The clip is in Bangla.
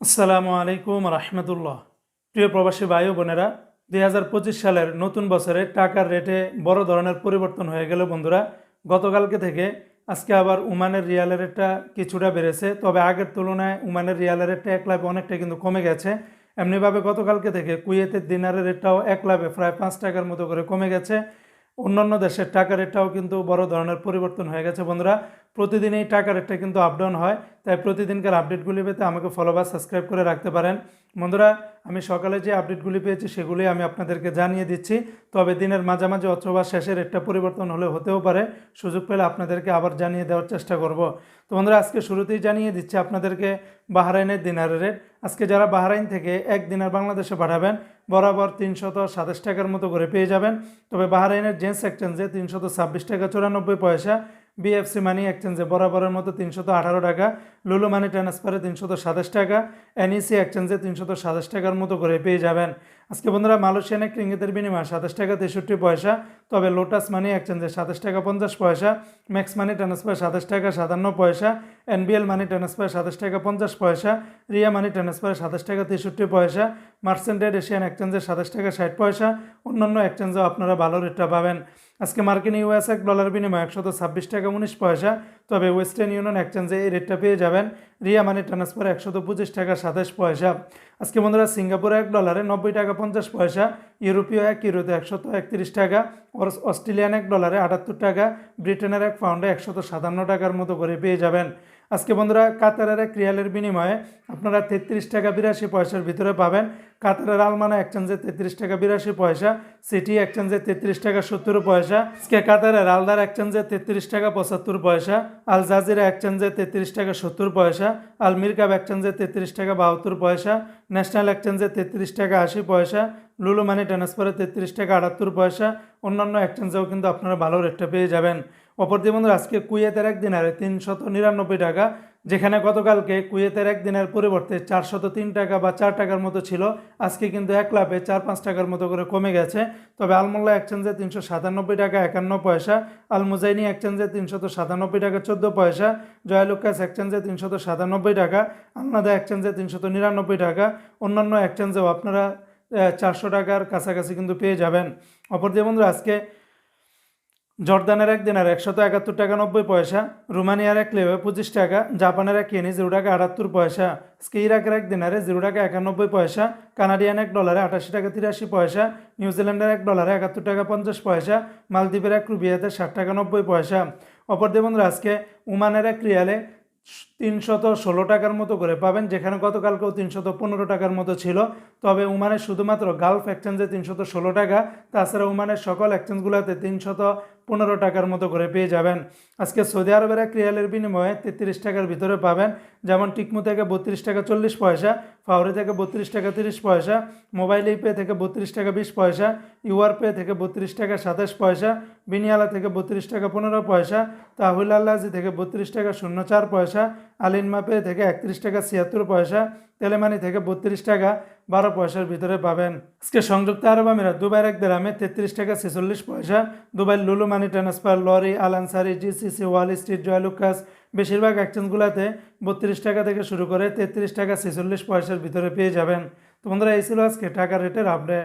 আসসালামু আলাইকুম রহমতুল্লাহ। প্রিয় প্রবাসী ভাই বোনেরা, দুই হাজার পঁচিশ সালের নতুন বছরে টাকার রেটে বড় ধরনের পরিবর্তন হয়ে গেল বন্ধুরা। গতকালকে থেকে আজকে আবার উমানের রিয়ালের রেটটা কিছুটা বেড়েছে, তবে আগের তুলনায় উমানের রিয়ালের রেটটা এক লাভে অনেকটা কিন্তু কমে গেছে। এমনিভাবে গতকালকে থেকে কুয়েতের দিনারের রেটটাও এক লাভে প্রায় পাঁচ টাকার মতো করে কমে গেছে। অন্যান্য দেশের টাকা রেটটাও কিন্তু বড় ধরনের পরিবর্তন হয়ে গেছে বন্ধুরা। প্রতিদিন এই টাকা রেটটা কিন্তু আপ ডাউন হয়, তাই প্রতিদিনকার আপডেটগুলি পেতে আমাকে ফলো বা সাবস্ক্রাইব করে রাখতে পারেন। বন্ধুরা, আমি সকালে যে আপডেটগুলি পেয়েছি সেগুলি আমি আপনাদেরকে জানিয়ে দিচ্ছি। তবে দিনের মাঝামাঝি অথবা শেষে রেটটা পরিবর্তন হলে হতেও পারে, সুযোগ পেলে আপনাদেরকে আবার জানিয়ে দেওয়ার চেষ্টা করব। তো বন্ধুরা, আজকে শুরুতেই জানিয়ে দিচ্ছি আপনাদেরকে বাহরাইনের দিনারের রেট আজকে যারা বাহরাইন থেকে এক দিনার বাংলাদেশে পাঠাবেন বরাবর তিনশত সাতাশ টাকার মতো করে পেয়ে যাবেন। তবে বাহরাইনের জেন্টস এক্সচেঞ্জে তিনশত ছাব্বিশ টাকা, চুরানব্বই পয়সা। বিএফসি মানি এক্সচেঞ্জে বরাবরের মতো তিনশত আঠারো টাকা। লুলু মানি ট্রান্সফারে তিনশত সাতাশ টাকা। এনইসি এক্সচেঞ্জে তিনশত সাতাশ টাকার মতো করে পেয়ে যাবেন। আজকে বন্ধুরা মালয়েশিয়ান এক রিঙ্গিতের বিনিময়ে সাতাশ টাকা তেষট্টি পয়সা। তবে লোটাস মানি এক্সচেঞ্জে সাতাশ টাকা পঞ্চাশ পয়সা। ম্যাক্স মানি ট্রান্সফার সাতাশ টাকা সাতান্ন পয়সা। এনবিএল মানি ট্রান্সফার সাতাশ টাকা পঞ্চাশ পয়সা, রিয়া মানি ট্রান্সফার সাতাশ টাকা তেষট্টি পয়সা মার্সেন্টেড এশিয়ান এক্সচেঞ্জে সাতাশ টাকা ষাট পয়সা, অন্যান্য এক্সচেঞ্জেও আপনারা ভালো রেটটা পাবেন। আজকে মার্কিন ইউএস এক ডলার বিনিময়ে একশত ছাব্বিশ টাকা উনিশ পয়সা, তবে ওয়েস্টার্ন ইউনিয়ন এক্সচেঞ্জে এই রেটটা পেয়ে যাবেন। রিয়া মানি ট্রান্সফার একশত পঁচিশ টাকা সাতাশ পয়সা। আজকে বন্ধুরা সিঙ্গাপুরে এক ডলারে নব্বই টাকা পঞ্চাশ পয়সা, ইউরোপীয় এক ইউরোতে একশত একত্রিশ টাকা অস্ট্রেলিয়ান এক ডলারে আটাত্তর টাকা, ব্রিটেনের এক পাউন্ডে একশত সাতান্ন টাকার মতো করে পেয়ে যাবেন। আজকে বন্ধুরা কাতারের এক রিয়ালের বিনিময়ে আপনারা তেত্রিশ টাকা বিরাশি পয়সার ভিতরে পাবেন। কাতারের আলমানা এক্সচেঞ্জে তেত্রিশ টাকা বিরাশি পয়সা সিটি এক্সচেঞ্জে তেত্রিশ টাকা সত্তর পয়সা, আজকে কাতারের আলদার এক্সচেঞ্জে তেত্রিশ টাকা পঁচাত্তর পয়সা আল জাজিরা এক্সচেঞ্জে তেত্রিশ টাকা সত্তর পয়সা আল মিরকাব এক্সচেঞ্জে তেত্রিশ টাকা বাহাত্তর পয়সা ন্যাশনাল এক্সচেঞ্জে তেত্রিশ টাকা আশি পয়সা লুলু মানি ট্রান্সফারে তেত্রিশ টাকা আটাত্তর পয়সা, অন্যান্য এক্সচেঞ্জেও কিন্তু আপনারা ভালো রেটটা পেয়ে যাবেন। অপরদি বন্ধুরা, আজকে কুয়েতের এক দিনারে তিনশত নিরানব্বই টাকা, যেখানে গতকালকে কুয়েতের এক দিনের পরিবর্তে চারশত তিন টাকা বা চার টাকার মতো ছিল। আজকে কিন্তু এক লাভে চার পাঁচ টাকার মতো করে কমে গেছে। তবে আলমোল্লা এক্সচেঞ্জে তিনশো সাতানব্বই টাকা একান্ন পয়সা আল মুজাইনি এক্সচেঞ্জে তিনশত সাতানব্বই টাকা চোদ্দ পয়সা, জয়ালুকাস এক্সচেঞ্জে তিনশত সাতানব্বই টাকা আলনাদা এক্সচেঞ্জে তিনশত নিরানব্বই টাকা। অন্যান্য এক্সচেঞ্জেও আপনারা চারশো টাকার কাছাকাছি কিন্তু পেয়ে যাবেন। অপরদিকে বন্ধুরা, আজকে জর্দানের এক দিনার একশত একাত্তর টাকা নব্বই পয়সা, রোমানিয়ার এক লেবে পঁচিশ টাকা, জাপানের এক কেনি জিরো টাকা আটাত্তর পয়সা আজকে ইরাকের এক দিনারে জিরো টাকা একানব্বই পয়সা, কানাডিয়ান এক ডলারে আটাশি টাকা তিরাশি পয়সা, নিউজিল্যান্ডের এক ডলারে একাত্তর টাকা পঞ্চাশ পয়সা, মালদ্বীপের এক রুবিয়াতে ষাট টাকা নব্বই পয়সা। অপর বন্ধুরা, আজকে উমানের এক রিয়ালে তিনশত ষোলো টাকার মতো করে পাবেন, যেখানে গতকালকেও তিনশত পনেরো টাকার মতো ছিল। তবে উমানের শুধুমাত্র গালফ এক্সচেঞ্জে তিনশত ষোলো টাকা, তাছাড়া উমানের সকল এক্সচেঞ্জগুলোতে তিনশত পনেরো টাকার মতো করে পেয়ে যাবেন। আজকে সৌদি আরবের এক রিয়ালের বিনিময়ে তেত্রিশ টাকার ভিতরে পাবেন, যেমন টিকমু থেকে বত্রিশ টাকা চল্লিশ পয়সা ফাউরি থেকে বত্রিশ টাকা তিরিশ পয়সা মোবাইল পে থেকে বত্রিশ টাকা বিশ পয়সা ইউআর পে থেকে বত্রিশ টাকা সাতাশ পয়সা বিনিয়ালা থেকে বত্রিশ টাকা পনেরো পয়সা তাহুল আল্লাজি থেকে বত্রিশ টাকা শূন্য চার পয়সা আলিনমা পে থেকে একত্রিশ টাকা ছিয়াত্তর পয়সা তেলেমানি থেকে বত্রিশ টাকা বারো পয়সার ভিতরে পাবেন। আজকে সংযুক্ত আরব আমিরাত, দুবাইয়ের এক দেরামে তেত্রিশ টাকা ছেচল্লিশ পয়সা Dubai Lulu money transfer Lari Al Ansari GCC Wall Street Joyalukkas বেশিরভাগ এক্সচেঞ্জগুলোতে বত্রিশ টাকা থেকে শুরু করে তেত্রিশ টাকা ছেচল্লিশ পয়সার ভিতরে পেয়ে যাবেন। তো বন্ধুরা, এই ছিল আজকে টাকা রেটের আপডেট